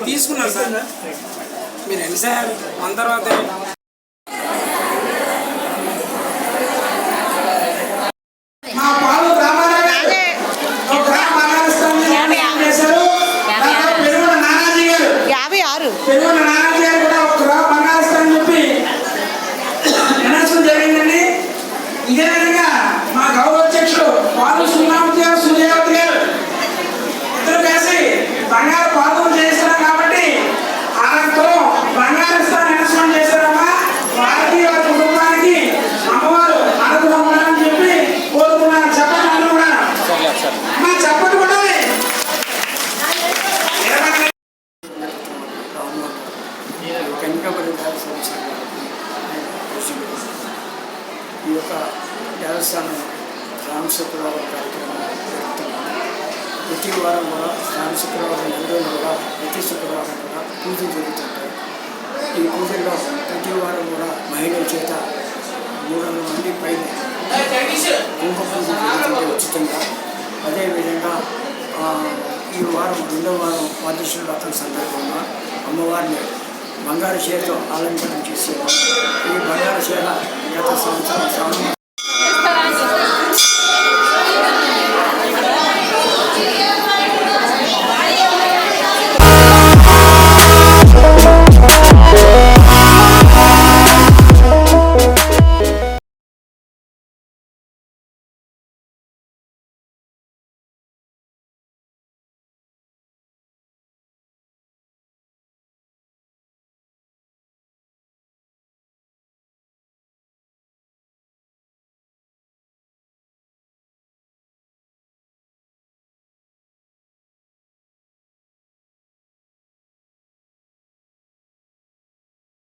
తీసుకున్నారు సార్. మీరు ఎన్ని సార్? మన తర్వాత. మా పాలు ఇదే విధంగా మా గౌరవ అధ్యక్షుడు పాలు సున్నామతి గారు సూర్యావతి గారు ఇద్దరు కలిసి బంగారు పాలన చేస్తున్నారు కాబట్టి ఆనంతో బంగారు ఇస్తాను అనౌన్స్మెంట్ చేశారమ్మా వారికి వారి కుటుంబానికి అమ్మవారు అనుగ్రహం చెప్పి కోరుకున్నాను చెప్పండి అనుకున్నాను మా చెప్పండి కూడా. ఇరవై ఈ యొక్క దేవస్థానం రామశుక్రవారం కార్యక్రమం ప్రతి వారం కూడా రామశుక్రవారం శుక్రవారం కూడా ప్రతి శుక్రవారం కూడా పూజలు జరుగుతుంటాయి ఈ పూజల్లో ప్రతి వారం కూడా మహిళల చేత మూడు వందల మంది పైన కుంకుమ పూజ జరుగుతుంటే ఉచితంగా. అదేవిధంగా ఈ వారం రెండో వారం పాదృష్ణ వ్రతం సందర్భంగా అమ్మవారిని బంగారు చీరతో ఆలంకరణ చేసేవారు. ఈ బంగారు చేత గత సంవత్సరం